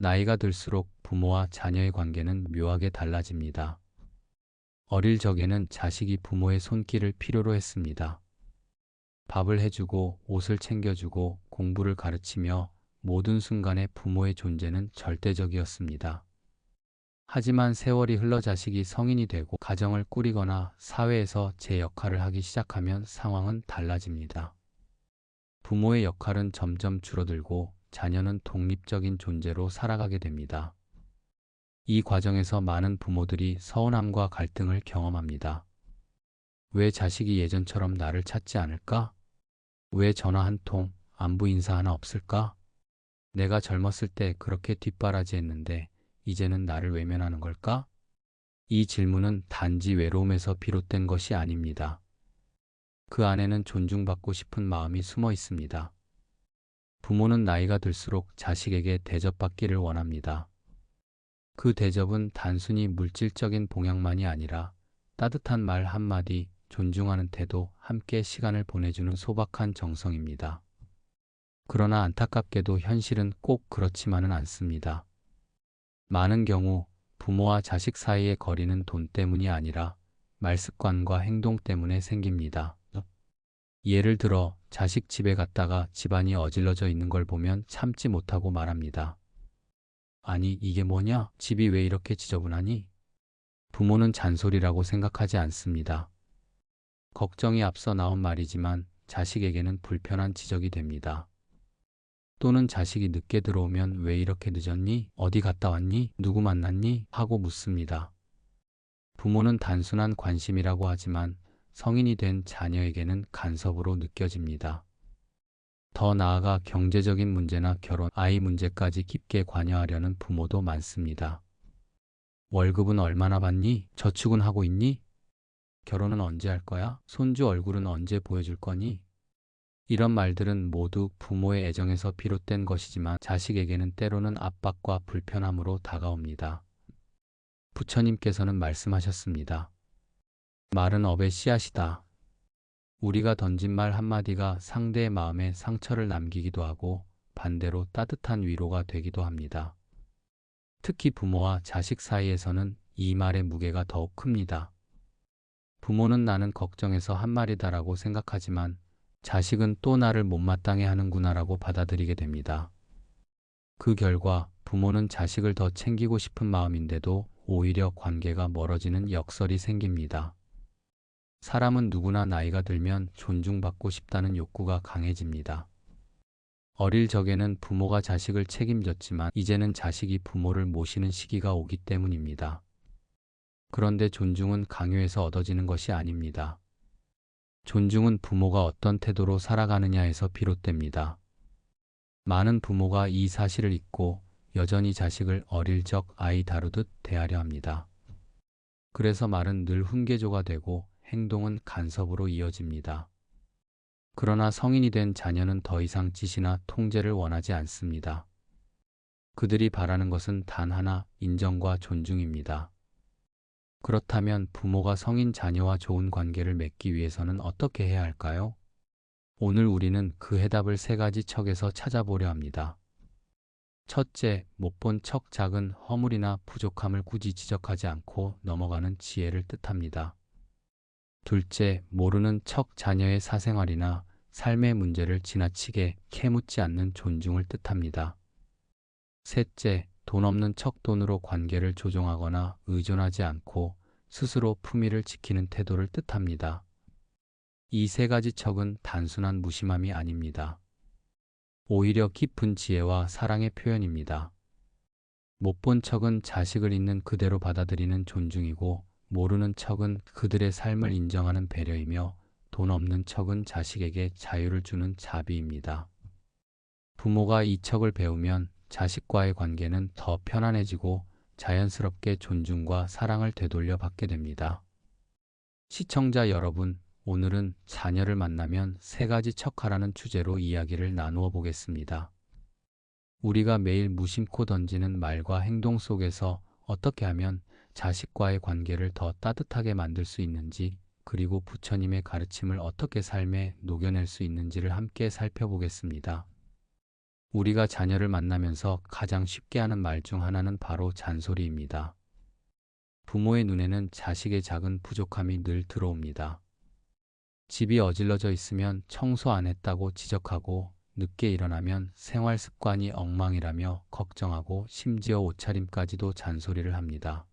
나이가 들수록 부모와 자녀의 관계는 묘하게 달라집니다. 어릴 적에는 자식이 부모의 손길을 필요로 했습니다. 밥을 해주고 옷을 챙겨주고 공부를 가르치며 모든 순간에 부모의 존재는 절대적이었습니다. 하지만 세월이 흘러 자식이 성인이 되고 가정을 꾸리거나 사회에서 제 역할을 하기 시작하면 상황은 달라집니다. 부모의 역할은 점점 줄어들고 자녀는 독립적인 존재로 살아가게 됩니다. 이 과정에서 많은 부모들이 서운함과 갈등을 경험합니다. 왜 자식이 예전처럼 나를 찾지 않을까? 왜 전화 한 통, 안부 인사 하나 없을까? 내가 젊었을 때 그렇게 뒷바라지 했는데 이제는 나를 외면하는 걸까? 이 질문은 단지 외로움에서 비롯된 것이 아닙니다. 그 안에는 존중받고 싶은 마음이 숨어 있습니다. 부모는 나이가 들수록 자식에게 대접받기를 원합니다. 그 대접은 단순히 물질적인 봉양만이 아니라 따뜻한 말 한마디, 존중하는 태도, 함께 시간을 보내주는 소박한 정성입니다. 그러나 안타깝게도 현실은 꼭 그렇지만은 않습니다. 많은 경우 부모와 자식 사이의 거리는 돈 때문이 아니라 말습관과 행동 때문에 생깁니다. 예를 들어 자식 집에 갔다가 집안이 어질러져 있는 걸 보면 참지 못하고 말합니다. 아니, 이게 뭐냐? 집이 왜 이렇게 지저분하니? 부모는 잔소리라고 생각하지 않습니다. 걱정이 앞서 나온 말이지만 자식에게는 불편한 지적이 됩니다. 또는 자식이 늦게 들어오면 왜 이렇게 늦었니? 어디 갔다 왔니? 누구 만났니? 하고 묻습니다. 부모는 단순한 관심이라고 하지만 성인이 된 자녀에게는 간섭으로 느껴집니다. 더 나아가 경제적인 문제나 결혼, 아이 문제까지 깊게 관여하려는 부모도 많습니다. 월급은 얼마나 받니? 저축은 하고 있니? 결혼은 언제 할 거야? 손주 얼굴은 언제 보여줄 거니? 이런 말들은 모두 부모의 애정에서 비롯된 것이지만 자식에게는 때로는 압박과 불편함으로 다가옵니다. 부처님께서는 말씀하셨습니다. 말은 업의 씨앗이다. 우리가 던진 말 한마디가 상대의 마음에 상처를 남기기도 하고 반대로 따뜻한 위로가 되기도 합니다. 특히 부모와 자식 사이에서는 이 말의 무게가 더욱 큽니다. 부모는 나는 걱정해서 한 말이다라고 생각하지만 자식은 또 나를 못마땅해 하는구나라고 받아들이게 됩니다. 그 결과 부모는 자식을 더 챙기고 싶은 마음인데도 오히려 관계가 멀어지는 역설이 생깁니다. 사람은 누구나 나이가 들면 존중받고 싶다는 욕구가 강해집니다. 어릴 적에는 부모가 자식을 책임졌지만 이제는 자식이 부모를 모시는 시기가 오기 때문입니다. 그런데 존중은 강요해서 얻어지는 것이 아닙니다. 존중은 부모가 어떤 태도로 살아가느냐에서 비롯됩니다. 많은 부모가 이 사실을 잊고 여전히 자식을 어릴 적 아이 다루듯 대하려 합니다. 그래서 말은 늘 훈계조가 되고 행동은 간섭으로 이어집니다. 그러나 성인이 된 자녀는 더 이상 지시나 통제를 원하지 않습니다. 그들이 바라는 것은 단 하나 인정과 존중입니다. 그렇다면 부모가 성인 자녀와 좋은 관계를 맺기 위해서는 어떻게 해야 할까요? 오늘 우리는 그 해답을 세 가지 척에서 찾아보려 합니다. 첫째, 못 본 척 작은 허물이나 부족함을 굳이 지적하지 않고 넘어가는 지혜를 뜻합니다. 둘째, 모르는 척 자녀의 사생활이나 삶의 문제를 지나치게 캐묻지 않는 존중을 뜻합니다. 셋째, 돈 없는 척 돈으로 관계를 조종하거나 의존하지 않고 스스로 품위를 지키는 태도를 뜻합니다. 이 세 가지 척은 단순한 무심함이 아닙니다. 오히려 깊은 지혜와 사랑의 표현입니다. 못 본 척은 자식을 있는 그대로 받아들이는 존중이고 모르는 척은 그들의 삶을 인정하는 배려이며 돈 없는 척은 자식에게 자유를 주는 자비입니다. 부모가 이 척을 배우면 자식과의 관계는 더 편안해지고 자연스럽게 존중과 사랑을 되돌려 받게 됩니다. 시청자 여러분, 오늘은 자녀를 만나면 세 가지 척하라는 주제로 이야기를 나누어 보겠습니다. 우리가 매일 무심코 던지는 말과 행동 속에서 어떻게 하면 자식과의 관계를 더 따뜻하게 만들 수 있는지, 그리고 부처님의 가르침을 어떻게 삶에 녹여낼 수 있는지를 함께 살펴보겠습니다. 우리가 자녀를 만나면서 가장 쉽게 하는 말 중 하나는 바로 잔소리입니다. 부모의 눈에는 자식의 작은 부족함이 늘 들어옵니다. 집이 어질러져 있으면 청소 안 했다고 지적하고 늦게 일어나면 생활 습관이 엉망이라며 걱정하고 심지어 옷차림까지도 잔소리를 합니다.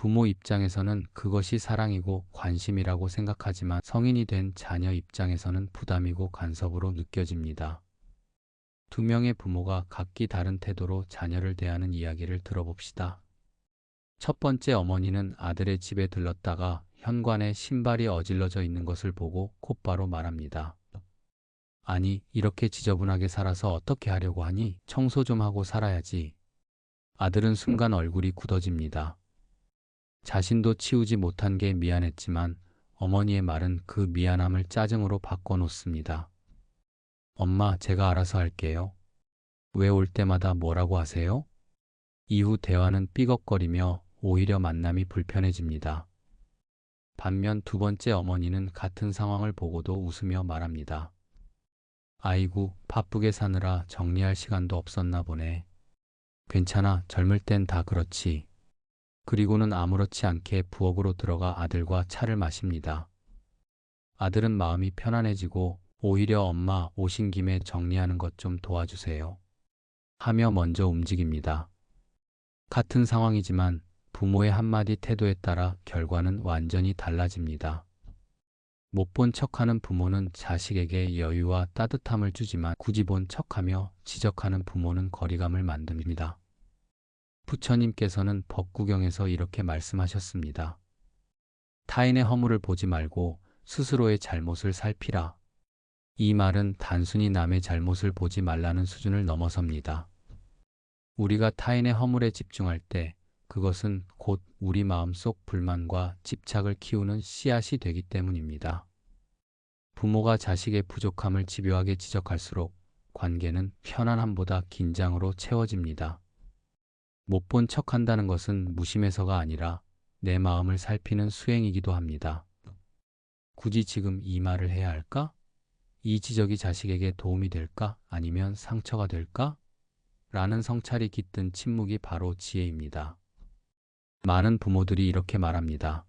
부모 입장에서는 그것이 사랑이고 관심이라고 생각하지만 성인이 된 자녀 입장에서는 부담이고 간섭으로 느껴집니다. 두 명의 부모가 각기 다른 태도로 자녀를 대하는 이야기를 들어봅시다. 첫 번째 어머니는 아들의 집에 들렀다가 현관에 신발이 어질러져 있는 것을 보고 곧바로 말합니다. 아니, 이렇게 지저분하게 살아서 어떻게 하려고 하니? 청소 좀 하고 살아야지. 아들은 순간 얼굴이 굳어집니다. 자신도 치우지 못한 게 미안했지만 어머니의 말은 그 미안함을 짜증으로 바꿔놓습니다. 엄마, 제가 알아서 할게요. 왜 올 때마다 뭐라고 하세요? 이후 대화는 삐걱거리며 오히려 만남이 불편해집니다. 반면 두 번째 어머니는 같은 상황을 보고도 웃으며 말합니다. 아이고, 바쁘게 사느라 정리할 시간도 없었나 보네. 괜찮아, 젊을 땐 다 그렇지. 그리고는 아무렇지 않게 부엌으로 들어가 아들과 차를 마십니다. 아들은 마음이 편안해지고 오히려 엄마 오신 김에 정리하는 것 좀 도와주세요. 하며 먼저 움직입니다. 같은 상황이지만 부모의 한마디 태도에 따라 결과는 완전히 달라집니다. 못 본 척하는 부모는 자식에게 여유와 따뜻함을 주지만 굳이 본 척하며 지적하는 부모는 거리감을 만듭니다. 부처님께서는 법구경에서 이렇게 말씀하셨습니다. 타인의 허물을 보지 말고 스스로의 잘못을 살피라. 이 말은 단순히 남의 잘못을 보지 말라는 수준을 넘어섭니다. 우리가 타인의 허물에 집중할 때 그것은 곧 우리 마음속 불만과 집착을 키우는 씨앗이 되기 때문입니다. 부모가 자식의 부족함을 집요하게 지적할수록 관계는 편안함보다 긴장으로 채워집니다. 못 본 척 한다는 것은 무심해서가 아니라 내 마음을 살피는 수행이기도 합니다. 굳이 지금 이 말을 해야 할까? 이 지적이 자식에게 도움이 될까? 아니면 상처가 될까? 라는 성찰이 깃든 침묵이 바로 지혜입니다. 많은 부모들이 이렇게 말합니다.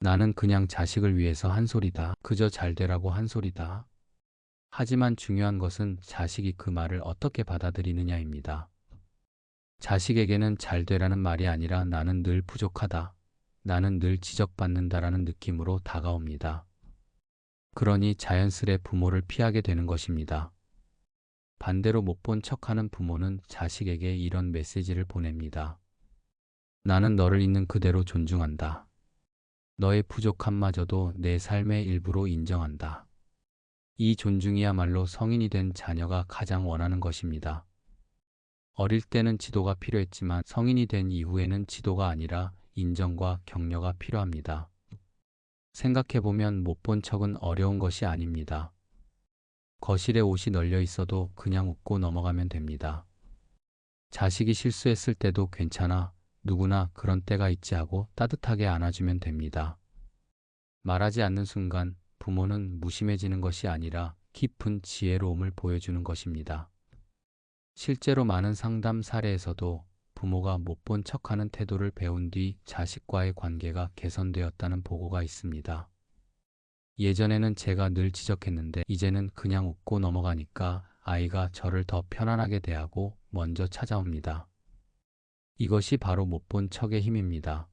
나는 그냥 자식을 위해서 한 소리다. 그저 잘 되라고 한 소리다. 하지만 중요한 것은 자식이 그 말을 어떻게 받아들이느냐입니다. 자식에게는 잘 되라는 말이 아니라 나는 늘 부족하다. 나는 늘 지적받는다라는 느낌으로 다가옵니다. 그러니 자연스레 부모를 피하게 되는 것입니다. 반대로 못 본 척하는 부모는 자식에게 이런 메시지를 보냅니다. 나는 너를 있는 그대로 존중한다. 너의 부족함마저도 내 삶의 일부로 인정한다. 이 존중이야말로 성인이 된 자녀가 가장 원하는 것입니다. 어릴 때는 지도가 필요했지만 성인이 된 이후에는 지도가 아니라 인정과 격려가 필요합니다. 생각해보면 못 본 척은 어려운 것이 아닙니다. 거실에 옷이 널려 있어도 그냥 웃고 넘어가면 됩니다. 자식이 실수했을 때도 괜찮아. 누구나 그런 때가 있지 하고 따뜻하게 안아주면 됩니다. 말하지 않는 순간 부모는 무심해지는 것이 아니라 깊은 지혜로움을 보여주는 것입니다. 실제로 많은 상담 사례에서도 부모가 못 본 척하는 태도를 배운 뒤 자식과의 관계가 개선되었다는 보고가 있습니다. 예전에는 제가 늘 지적했는데 이제는 그냥 웃고 넘어가니까 아이가 저를 더 편안하게 대하고 먼저 찾아옵니다. 이것이 바로 못 본 척의 힘입니다.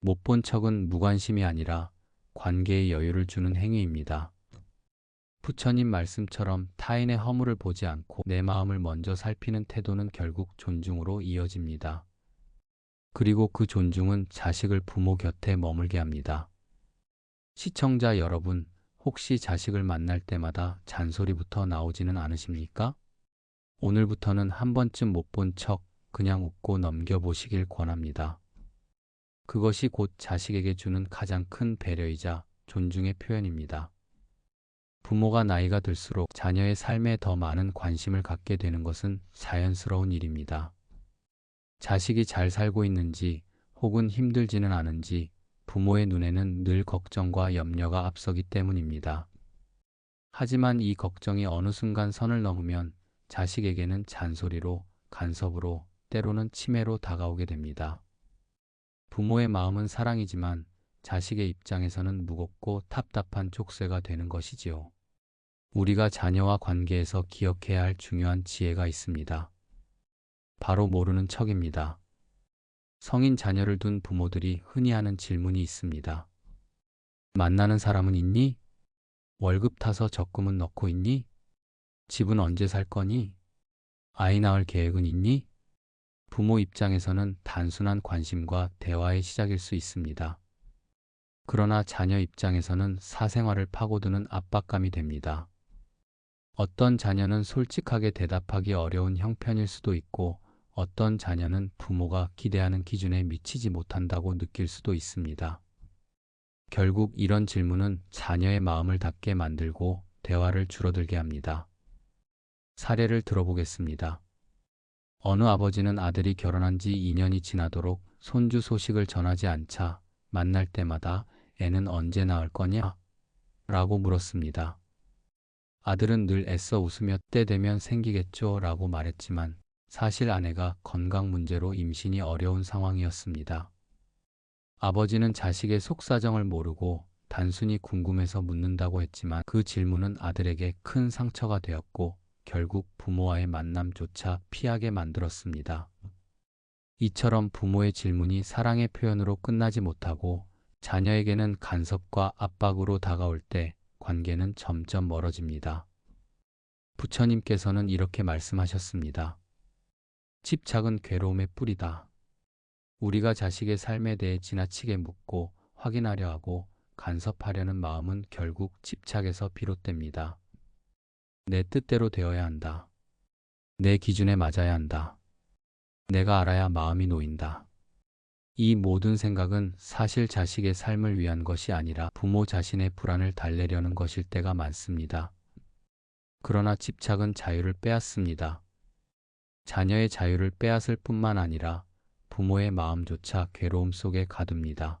못 본 척은 무관심이 아니라 관계에 여유를 주는 행위입니다. 부처님 말씀처럼 타인의 허물을 보지 않고 내 마음을 먼저 살피는 태도는 결국 존중으로 이어집니다. 그리고 그 존중은 자식을 부모 곁에 머물게 합니다. 시청자 여러분, 혹시 자식을 만날 때마다 잔소리부터 나오지는 않으십니까? 오늘부터는 한 번쯤 못 본 척 그냥 웃고 넘겨보시길 권합니다. 그것이 곧 자식에게 주는 가장 큰 배려이자 존중의 표현입니다. 부모가 나이가 들수록 자녀의 삶에 더 많은 관심을 갖게 되는 것은 자연스러운 일입니다. 자식이 잘 살고 있는지 혹은 힘들지는 않은지 부모의 눈에는 늘 걱정과 염려가 앞서기 때문입니다. 하지만 이 걱정이 어느 순간 선을 넘으면 자식에게는 잔소리로, 간섭으로, 때로는 치매로 다가오게 됩니다. 부모의 마음은 사랑이지만 자식의 입장에서는 무겁고 답답한 족쇄가 되는 것이지요. 우리가 자녀와 관계에서 기억해야 할 중요한 지혜가 있습니다. 바로 모르는 척입니다. 성인 자녀를 둔 부모들이 흔히 하는 질문이 있습니다. 만나는 사람은 있니? 월급 타서 적금은 넣고 있니? 집은 언제 살 거니? 아이 낳을 계획은 있니? 부모 입장에서는 단순한 관심과 대화의 시작일 수 있습니다. 그러나 자녀 입장에서는 사생활을 파고드는 압박감이 됩니다. 어떤 자녀는 솔직하게 대답하기 어려운 형편일 수도 있고 어떤 자녀는 부모가 기대하는 기준에 미치지 못한다고 느낄 수도 있습니다. 결국 이런 질문은 자녀의 마음을 닫게 만들고 대화를 줄어들게 합니다. 사례를 들어보겠습니다. 어느 아버지는 아들이 결혼한 지 2년이 지나도록 손주 소식을 전하지 않자 만날 때마다 애는 언제 낳을 거냐? 라고 물었습니다. 아들은 늘 애써 웃으며 때 되면 생기겠죠 라고 말했지만 사실 아내가 건강 문제로 임신이 어려운 상황이었습니다. 아버지는 자식의 속사정을 모르고 단순히 궁금해서 묻는다고 했지만 그 질문은 아들에게 큰 상처가 되었고 결국 부모와의 만남조차 피하게 만들었습니다. 이처럼 부모의 질문이 사랑의 표현으로 끝나지 못하고 자녀에게는 간섭과 압박으로 다가올 때 관계는 점점 멀어집니다. 부처님께서는 이렇게 말씀하셨습니다. 집착은 괴로움의 뿌리다. 우리가 자식의 삶에 대해 지나치게 묻고 확인하려 하고 간섭하려는 마음은 결국 집착에서 비롯됩니다. 내 뜻대로 되어야 한다. 내 기준에 맞아야 한다. 내가 알아야 마음이 놓인다. 이 모든 생각은 사실 자식의 삶을 위한 것이 아니라 부모 자신의 불안을 달래려는 것일 때가 많습니다. 그러나 집착은 자유를 빼앗습니다. 자녀의 자유를 빼앗을 뿐만 아니라 부모의 마음조차 괴로움 속에 가둡니다.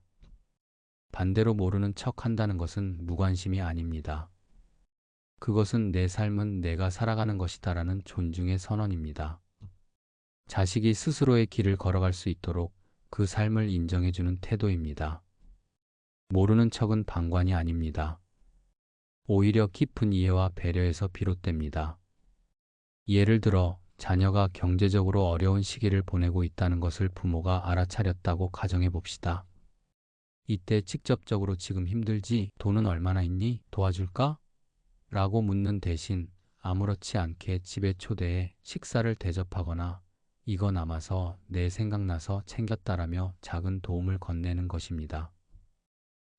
반대로 모르는 척 한다는 것은 무관심이 아닙니다. 그것은 내 삶은 내가 살아가는 것이다라는 존중의 선언입니다. 자식이 스스로의 길을 걸어갈 수 있도록 그 삶을 인정해주는 태도입니다. 모르는 척은 방관이 아닙니다. 오히려 깊은 이해와 배려에서 비롯됩니다. 예를 들어 자녀가 경제적으로 어려운 시기를 보내고 있다는 것을 부모가 알아차렸다고 가정해 봅시다. 이때 직접적으로 지금 힘들지? 돈은 얼마나 있니? 도와줄까? 라고 묻는 대신 아무렇지 않게 집에 초대해 식사를 대접하거나 이거 남아서 내 생각나서 챙겼다라며 작은 도움을 건네는 것입니다.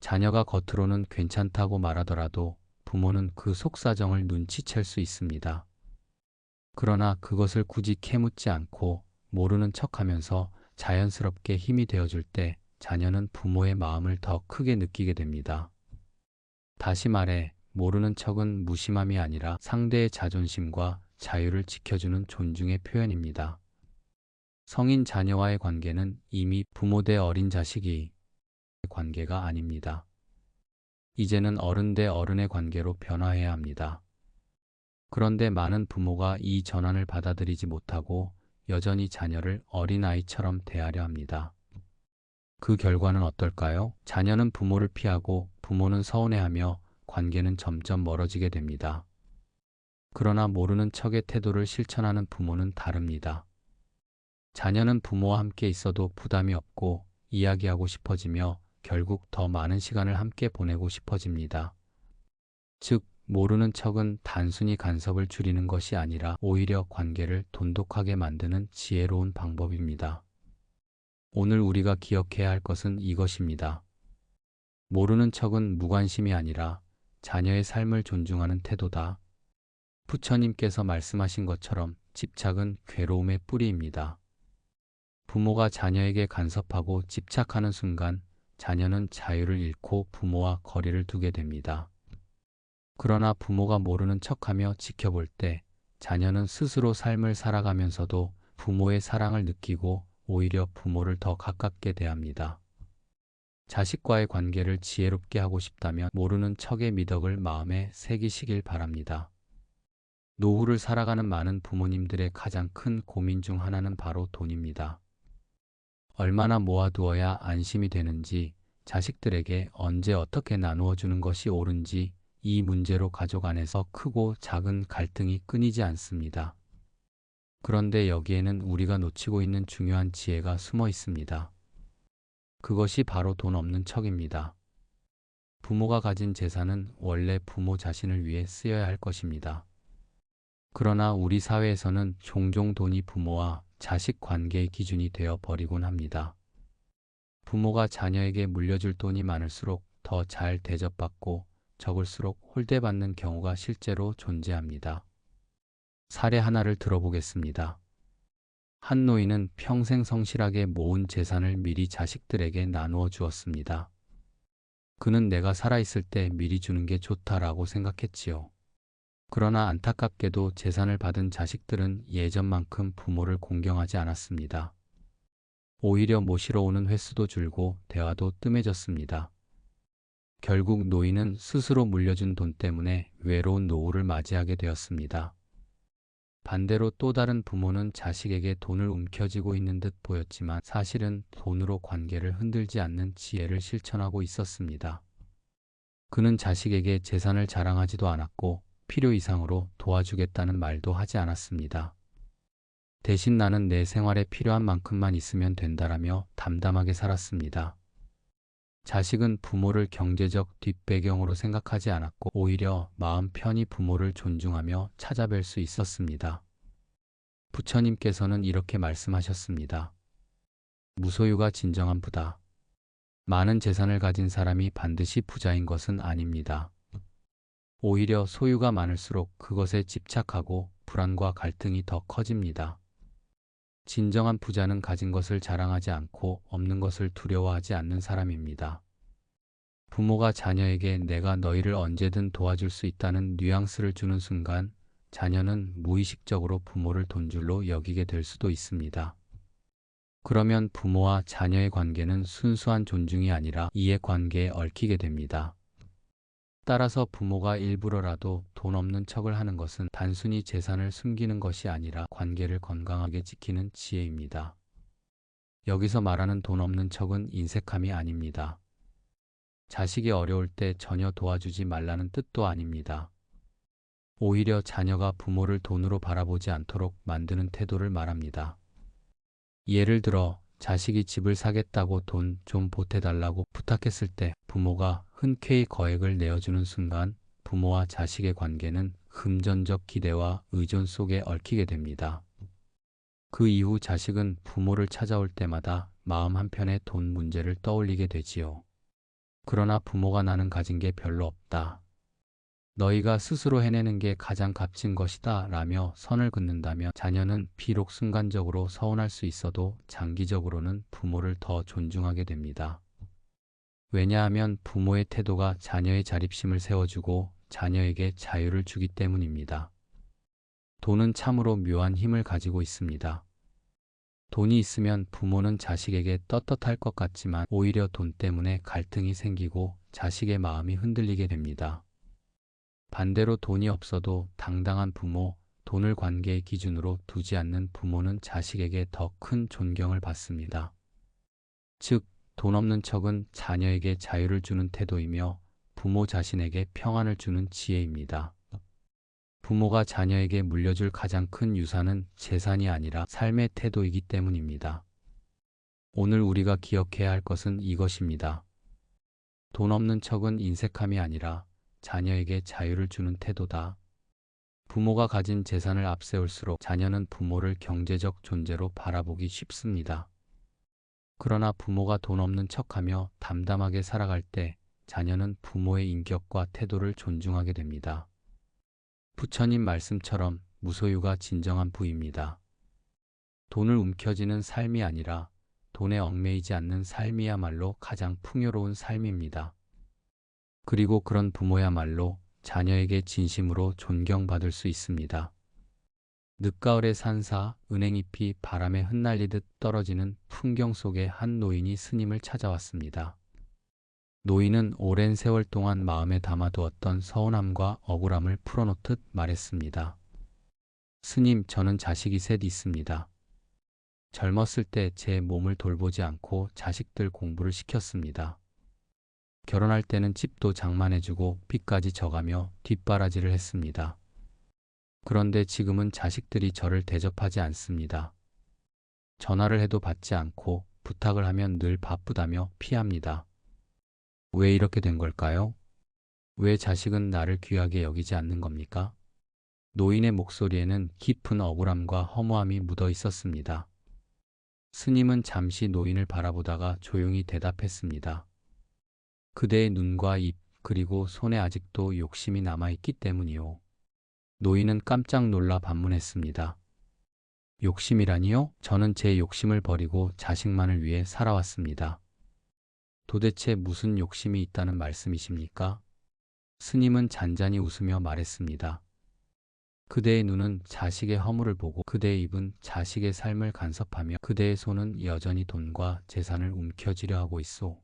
자녀가 겉으로는 괜찮다고 말하더라도 부모는 그 속사정을 눈치챌 수 있습니다. 그러나 그것을 굳이 캐묻지 않고 모르는 척 하면서 자연스럽게 힘이 되어줄 때 자녀는 부모의 마음을 더 크게 느끼게 됩니다. 다시 말해, 모르는 척은 무심함이 아니라 상대의 자존심과 자유를 지켜주는 존중의 표현입니다. 성인 자녀와의 관계는 이미 부모 대 어린 자식이 관계가 아닙니다. 이제는 어른 대 어른의 관계로 변화해야 합니다. 그런데 많은 부모가 이 전환을 받아들이지 못하고 여전히 자녀를 어린아이처럼 대하려 합니다. 그 결과는 어떨까요? 자녀는 부모를 피하고 부모는 서운해하며 관계는 점점 멀어지게 됩니다. 그러나 모르는 척의 태도를 실천하는 부모는 다릅니다. 자녀는 부모와 함께 있어도 부담이 없고 이야기하고 싶어지며 결국 더 많은 시간을 함께 보내고 싶어집니다. 즉, 모르는 척은 단순히 간섭을 줄이는 것이 아니라 오히려 관계를 돈독하게 만드는 지혜로운 방법입니다. 오늘 우리가 기억해야 할 것은 이것입니다. 모르는 척은 무관심이 아니라 자녀의 삶을 존중하는 태도다. 부처님께서 말씀하신 것처럼 집착은 괴로움의 뿌리입니다. 부모가 자녀에게 간섭하고 집착하는 순간 자녀는 자유를 잃고 부모와 거리를 두게 됩니다. 그러나 부모가 모르는 척하며 지켜볼 때 자녀는 스스로 삶을 살아가면서도 부모의 사랑을 느끼고 오히려 부모를 더 가깝게 대합니다. 자식과의 관계를 지혜롭게 하고 싶다면 모르는 척의 미덕을 마음에 새기시길 바랍니다. 노후를 살아가는 많은 부모님들의 가장 큰 고민 중 하나는 바로 돈입니다. 얼마나 모아두어야 안심이 되는지, 자식들에게 언제 어떻게 나누어 주는 것이 옳은지 이 문제로 가족 안에서 크고 작은 갈등이 끊이지 않습니다. 그런데 여기에는 우리가 놓치고 있는 중요한 지혜가 숨어 있습니다. 그것이 바로 돈 없는 척입니다. 부모가 가진 재산은 원래 부모 자신을 위해 쓰여야 할 것입니다. 그러나 우리 사회에서는 종종 돈이 부모와 자식 관계의 기준이 되어 버리곤 합니다. 부모가 자녀에게 물려줄 돈이 많을수록 더 잘 대접받고 적을수록 홀대받는 경우가 실제로 존재합니다. 사례 하나를 들어보겠습니다. 한 노인은 평생 성실하게 모은 재산을 미리 자식들에게 나누어 주었습니다. 그는 내가 살아있을 때 미리 주는 게 좋다라고 생각했지요. 그러나 안타깝게도 재산을 받은 자식들은 예전만큼 부모를 공경하지 않았습니다. 오히려 모시러 오는 횟수도 줄고 대화도 뜸해졌습니다. 결국 노인은 스스로 물려준 돈 때문에 외로운 노후를 맞이하게 되었습니다. 반대로 또 다른 부모는 자식에게 돈을 움켜쥐고 있는 듯 보였지만 사실은 돈으로 관계를 흔들지 않는 지혜를 실천하고 있었습니다. 그는 자식에게 재산을 자랑하지도 않았고 필요 이상으로 도와주겠다는 말도 하지 않았습니다. 대신 나는 내 생활에 필요한 만큼만 있으면 된다라며 담담하게 살았습니다. 자식은 부모를 경제적 뒷배경으로 생각하지 않았고 오히려 마음 편히 부모를 존중하며 찾아뵐 수 있었습니다. 부처님께서는 이렇게 말씀하셨습니다. 무소유가 진정한 부다. 많은 재산을 가진 사람이 반드시 부자인 것은 아닙니다. 오히려 소유가 많을수록 그것에 집착하고 불안과 갈등이 더 커집니다. 진정한 부자는 가진 것을 자랑하지 않고 없는 것을 두려워하지 않는 사람입니다. 부모가 자녀에게 내가 너희를 언제든 도와줄 수 있다는 뉘앙스를 주는 순간 자녀는 무의식적으로 부모를 돈줄로 여기게 될 수도 있습니다. 그러면 부모와 자녀의 관계는 순수한 존중이 아니라 이해 관계에 얽히게 됩니다. 따라서 부모가 일부러라도 돈 없는 척을 하는 것은 단순히 재산을 숨기는 것이 아니라 관계를 건강하게 지키는 지혜입니다. 여기서 말하는 돈 없는 척은 인색함이 아닙니다. 자식이 어려울 때 전혀 도와주지 말라는 뜻도 아닙니다. 오히려 자녀가 부모를 돈으로 바라보지 않도록 만드는 태도를 말합니다. 예를 들어 자식이 집을 사겠다고 돈 좀 보태달라고 부탁했을 때 부모가 흔쾌히 거액을 내어주는 순간 부모와 자식의 관계는 금전적 기대와 의존 속에 얽히게 됩니다. 그 이후 자식은 부모를 찾아올 때마다 마음 한편에 돈 문제를 떠올리게 되지요. 그러나 부모가 나는 가진 게 별로 없다. 너희가 스스로 해내는 게 가장 값진 것이다 라며 선을 긋는다면 자녀는 비록 순간적으로 서운할 수 있어도 장기적으로는 부모를 더 존중하게 됩니다. 왜냐하면 부모의 태도가 자녀의 자립심을 세워주고 자녀에게 자유를 주기 때문입니다. 돈은 참으로 묘한 힘을 가지고 있습니다. 돈이 있으면 부모는 자식에게 떳떳할 것 같지만 오히려 돈 때문에 갈등이 생기고 자식의 마음이 흔들리게 됩니다. 반대로 돈이 없어도 당당한 부모, 돈을 관계의 기준으로 두지 않는 부모는 자식에게 더 큰 존경을 받습니다. 즉, 돈 없는 척은 자녀에게 자유를 주는 태도이며 부모 자신에게 평안을 주는 지혜입니다. 부모가 자녀에게 물려줄 가장 큰 유산은 재산이 아니라 삶의 태도이기 때문입니다. 오늘 우리가 기억해야 할 것은 이것입니다. 돈 없는 척은 인색함이 아니라 자녀에게 자유를 주는 태도다. 부모가 가진 재산을 앞세울수록 자녀는 부모를 경제적 존재로 바라보기 쉽습니다. 그러나 부모가 돈 없는 척하며 담담하게 살아갈 때 자녀는 부모의 인격과 태도를 존중하게 됩니다. 부처님 말씀처럼 무소유가 진정한 부입니다. 돈을 움켜쥐는 삶이 아니라 돈에 얽매이지 않는 삶이야말로 가장 풍요로운 삶입니다. 그리고 그런 부모야말로 자녀에게 진심으로 존경받을 수 있습니다. 늦가을의 산사, 은행잎이 바람에 흩날리듯 떨어지는 풍경 속에 한 노인이 스님을 찾아왔습니다. 노인은 오랜 세월 동안 마음에 담아두었던 서운함과 억울함을 풀어놓듯 말했습니다. 스님, 저는 자식이 셋 있습니다. 젊었을 때 제 몸을 돌보지 않고 자식들 공부를 시켰습니다. 결혼할 때는 집도 장만해주고 빚까지 져가며 뒷바라지를 했습니다. 그런데 지금은 자식들이 저를 대접하지 않습니다. 전화를 해도 받지 않고 부탁을 하면 늘 바쁘다며 피합니다. 왜 이렇게 된 걸까요? 왜 자식은 나를 귀하게 여기지 않는 겁니까? 노인의 목소리에는 깊은 억울함과 허무함이 묻어 있었습니다. 스님은 잠시 노인을 바라보다가 조용히 대답했습니다. 그대의 눈과 입, 그리고 손에 아직도 욕심이 남아있기 때문이요. 노인은 깜짝 놀라 반문했습니다. 욕심이라니요? 저는 제 욕심을 버리고 자식만을 위해 살아왔습니다. 도대체 무슨 욕심이 있다는 말씀이십니까? 스님은 잔잔히 웃으며 말했습니다. 그대의 눈은 자식의 허물을 보고 그대의 입은 자식의 삶을 간섭하며 그대의 손은 여전히 돈과 재산을 움켜쥐려 하고 있소.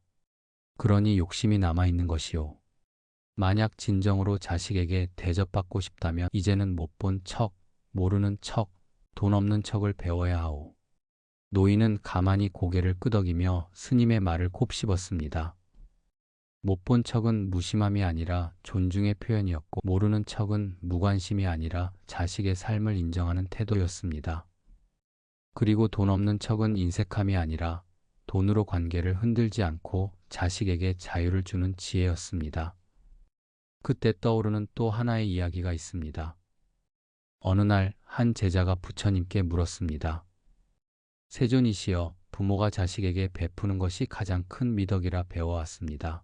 그러니 욕심이 남아있는 것이요. 만약 진정으로 자식에게 대접받고 싶다면 이제는 못 본 척, 모르는 척, 돈 없는 척을 배워야 하오. 노인은 가만히 고개를 끄덕이며 스님의 말을 곱씹었습니다. 못 본 척은 무심함이 아니라 존중의 표현이었고 모르는 척은 무관심이 아니라 자식의 삶을 인정하는 태도였습니다. 그리고 돈 없는 척은 인색함이 아니라 돈으로 관계를 흔들지 않고 자식에게 자유를 주는 지혜였습니다. 그때 떠오르는 또 하나의 이야기가 있습니다. 어느 날 한 제자가 부처님께 물었습니다. 세존이시여, 부모가 자식에게 베푸는 것이 가장 큰 미덕이라 배워왔습니다.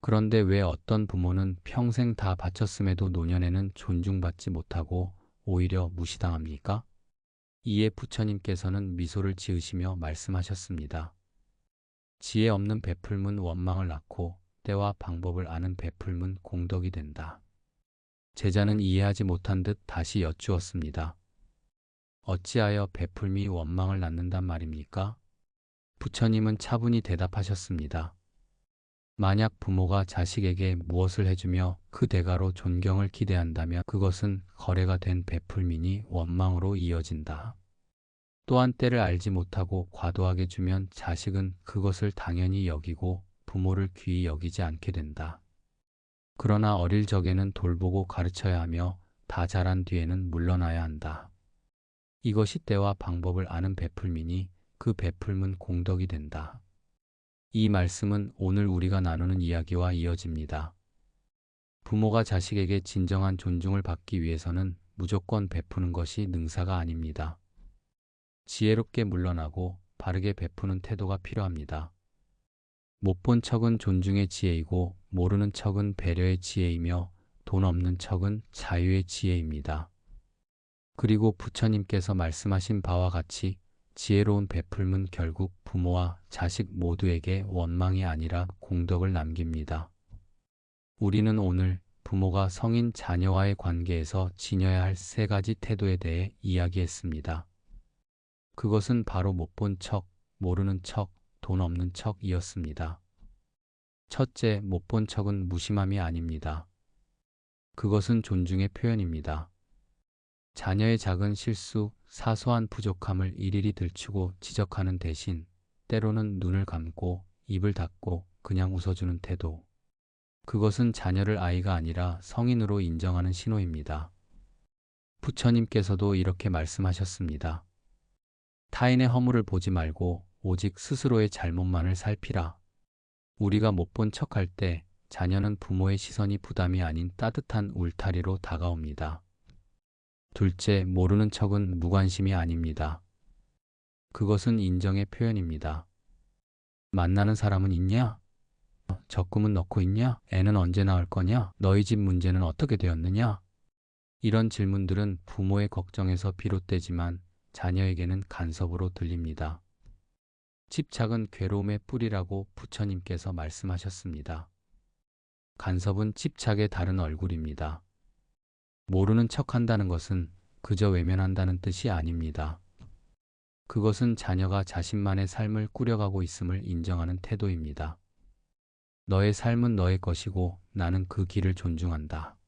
그런데 왜 어떤 부모는 평생 다 바쳤음에도 노년에는 존중받지 못하고 오히려 무시당합니까? 이에 부처님께서는 미소를 지으시며 말씀하셨습니다. 지혜 없는 베풀문 원망을 낳고 때와 방법을 아는 베풀문 공덕이 된다. 제자는 이해하지 못한 듯 다시 여쭈었습니다. 어찌하여 베풀미 원망을 낳는단 말입니까? 부처님은 차분히 대답하셨습니다. 만약 부모가 자식에게 무엇을 해주며 그 대가로 존경을 기대한다면 그것은 거래가 된 베풀민이 원망으로 이어진다. 또한 때를 알지 못하고 과도하게 주면 자식은 그것을 당연히 여기고 부모를 귀히 여기지 않게 된다. 그러나 어릴 적에는 돌보고 가르쳐야 하며 다 자란 뒤에는 물러나야 한다. 이것이 때와 방법을 아는 베풀민이 그 베풀문 공덕이 된다. 이 말씀은 오늘 우리가 나누는 이야기와 이어집니다. 부모가 자식에게 진정한 존중을 받기 위해서는 무조건 베푸는 것이 능사가 아닙니다. 지혜롭게 물러나고 바르게 베푸는 태도가 필요합니다. 못 본 척은 존중의 지혜이고 모르는 척은 배려의 지혜이며 돈 없는 척은 자유의 지혜입니다. 그리고 부처님께서 말씀하신 바와 같이 지혜로운 베풀문 결국 부모와 자식 모두에게 원망이 아니라 공덕을 남깁니다. 우리는 오늘 부모가 성인 자녀와의 관계에서 지녀야 할 세 가지 태도에 대해 이야기했습니다. 그것은 바로 못 본 척, 모르는 척, 돈 없는 척이었습니다. 첫째, 못 본 척은 무심함이 아닙니다. 그것은 존중의 표현입니다. 자녀의 작은 실수, 사소한 부족함을 일일이 들추고 지적하는 대신 때로는 눈을 감고 입을 닫고 그냥 웃어주는 태도. 그것은 자녀를 아이가 아니라 성인으로 인정하는 신호입니다. 부처님께서도 이렇게 말씀하셨습니다. 타인의 허물을 보지 말고 오직 스스로의 잘못만을 살피라. 우리가 못 본 척할 때 자녀는 부모의 시선이 부담이 아닌 따뜻한 울타리로 다가옵니다. 둘째, 모르는 척은 무관심이 아닙니다. 그것은 인정의 표현입니다. 만나는 사람은 있냐? 적금은 넣고 있냐? 애는 언제 나올 거냐? 너희 집 문제는 어떻게 되었느냐? 이런 질문들은 부모의 걱정에서 비롯되지만 자녀에게는 간섭으로 들립니다. 집착은 괴로움의 뿌리라고 부처님께서 말씀하셨습니다. 간섭은 집착의 다른 얼굴입니다. 모르는 척 한다는 것은 그저 외면한다는 뜻이 아닙니다. 그것은 자녀가 자신만의 삶을 꾸려가고 있음을 인정하는 태도입니다. 너의 삶은 너의 것이고 나는 그 길을 존중한다.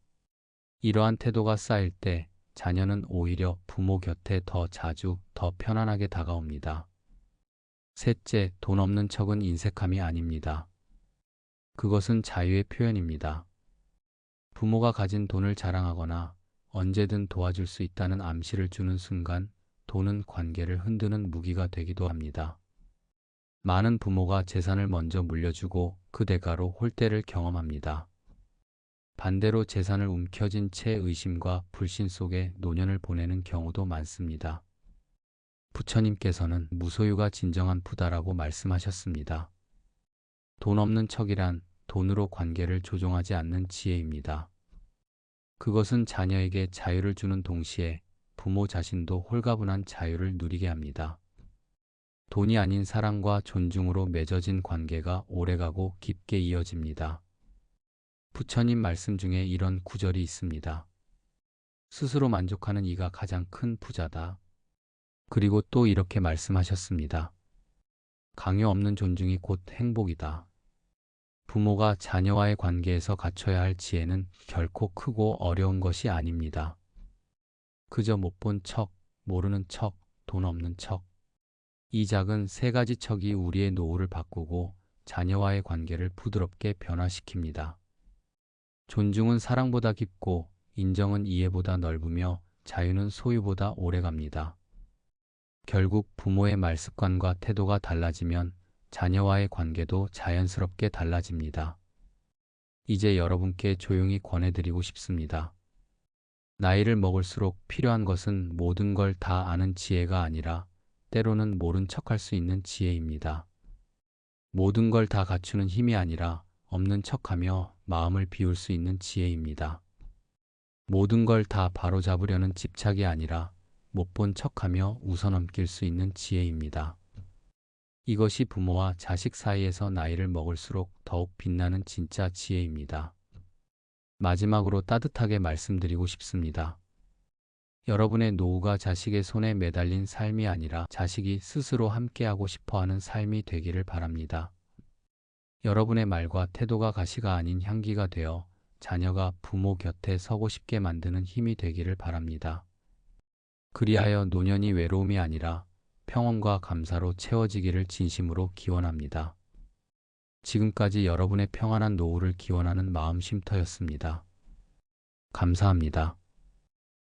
이러한 태도가 쌓일 때 자녀는 오히려 부모 곁에 더 자주, 더 편안하게 다가옵니다. 셋째, 돈 없는 척은 인색함이 아닙니다. 그것은 자유의 표현입니다. 부모가 가진 돈을 자랑하거나 언제든 도와줄 수 있다는 암시를 주는 순간 돈은 관계를 흔드는 무기가 되기도 합니다. 많은 부모가 재산을 먼저 물려주고 그 대가로 홀대를 경험합니다. 반대로 재산을 움켜쥔 채 의심과 불신 속에 노년을 보내는 경우도 많습니다. 부처님께서는 무소유가 진정한 부다라고 말씀하셨습니다. 돈 없는 척이란 돈으로 관계를 조종하지 않는 지혜입니다. 그것은 자녀에게 자유를 주는 동시에 부모 자신도 홀가분한 자유를 누리게 합니다. 돈이 아닌 사랑과 존중으로 맺어진 관계가 오래가고 깊게 이어집니다. 부처님 말씀 중에 이런 구절이 있습니다. 스스로 만족하는 이가 가장 큰 부자다. 그리고 또 이렇게 말씀하셨습니다. 강요 없는 존중이 곧 행복이다. 부모가 자녀와의 관계에서 갖춰야 할 지혜는 결코 크고 어려운 것이 아닙니다. 그저 못 본 척, 모르는 척, 돈 없는 척. 이 작은 세 가지 척이 우리의 노후를 바꾸고 자녀와의 관계를 부드럽게 변화시킵니다. 존중은 사랑보다 깊고 인정은 이해보다 넓으며 자유는 소유보다 오래 갑니다. 결국 부모의 말습관과 태도가 달라지면 자녀와의 관계도 자연스럽게 달라집니다. 이제 여러분께 조용히 권해드리고 싶습니다. 나이를 먹을수록 필요한 것은 모든 걸 다 아는 지혜가 아니라 때로는 모른 척할 수 있는 지혜입니다. 모든 걸 다 갖추는 힘이 아니라 없는 척하며 마음을 비울 수 있는 지혜입니다. 모든 걸 다 바로잡으려는 집착이 아니라 못 본 척하며 웃어넘길 수 있는 지혜입니다. 이것이 부모와 자식 사이에서 나이를 먹을수록 더욱 빛나는 진짜 지혜입니다. 마지막으로 따뜻하게 말씀드리고 싶습니다. 여러분의 노후가 자식의 손에 매달린 삶이 아니라 자식이 스스로 함께하고 싶어 하는 삶이 되기를 바랍니다. 여러분의 말과 태도가 가시가 아닌 향기가 되어 자녀가 부모 곁에 서고 싶게 만드는 힘이 되기를 바랍니다. 그리하여 노년이 외로움이 아니라 평온과 감사로 채워지기를 진심으로 기원합니다. 지금까지 여러분의 평안한 노후를 기원하는 마음 쉼터였습니다. 감사합니다.